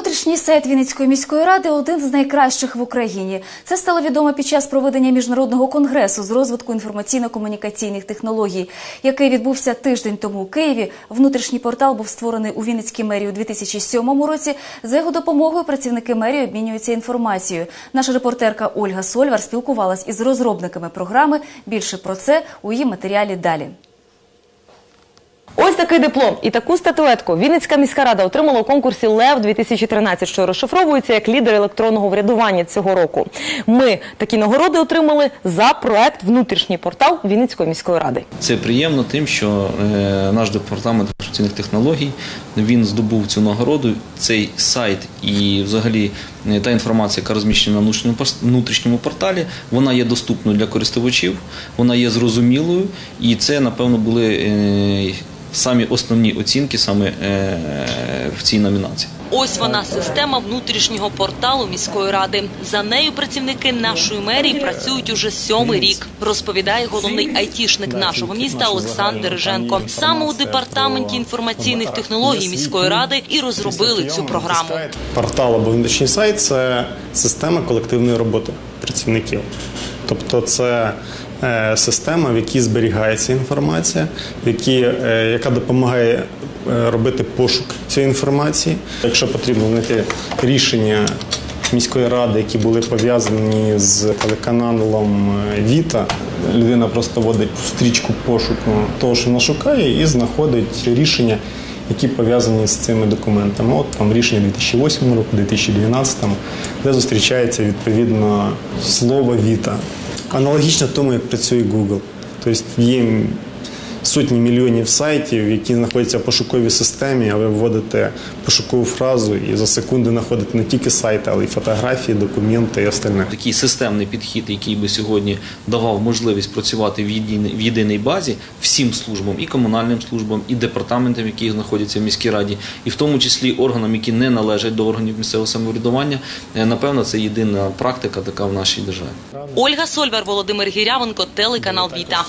Внутрішній сайт Вінницької міської ради один з найкращих в Україні. Це стало відомо під час проведення міжнародного конгресу з розвитку інформаційно-комунікаційних технологій, який відбувся тиждень тому у Києві. Внутрішній портал був створений у Вінницькій мерії у 2007 році. За його допомогою працівники мерії обмінюються інформацією. Наша репортерка Ольга Сольвар спілкувалась із розробниками програми. Більше про це у її матеріалі далі. Такий диплом і таку статуетку Вінницька міська рада отримала у конкурсі Лев 2013, що розшифровується як лідер електронного врядування цього року. Ми такі нагороди отримали за проект Внутрішній портал Вінницької міської ради. Це приємно тим, що е, наш департамент інформаційних технологій він здобув цю нагороду. Цей сайт і взагалі е, та інформація, яка розміщена на внутрішньому порталі, вона є доступною для користувачів, вона є зрозумілою, і це, напевно, були е, самі основні оцінки саме е, в цій номінації. Ось вона система внутрішнього порталу міської ради. За нею працівники нашої мерії працюють уже сьомий рік. Розповідає головний айтішник нашого міста Олександр Риженко. Саме у департаменті інформаційних технологій міської ради і розробили цю програму. Портал або внутрішній сайт це система колективної роботи працівників. Тобто це система, в якій зберігається інформація, в якій, е, яка допомагає е, робити пошук цієї інформації. Якщо потрібно знайти рішення міської ради, які були пов'язані з телеканалом е, Віта, людина просто вводить стрічку пошуку того, що вона шукає, і знаходить рішення які пов'язані з цими документами. От там рішення 2008 року, 2012, де зустрічається відповідно слово Віта. Аналогічно тому, як працює Google. Тобто є сотні мільйонів сайтів, які знаходяться в пошуковій системі, а ви вводите пошукову фразу і за секунду знаходите не тільки сайти, але й фотографії, документи і остальне. Такий системний підхід, який би сьогодні давав можливість працювати в єдиній, в єдиній базі всім службам, і комунальним службам, і департаментам, які знаходяться в міській раді, і в тому числі органам, які не належать до органів місцевого самоврядування, е, напевно, це єдина практика така в нашій державі. Ольга Сольвар, Володимир Гірявенко, телеканал Віта.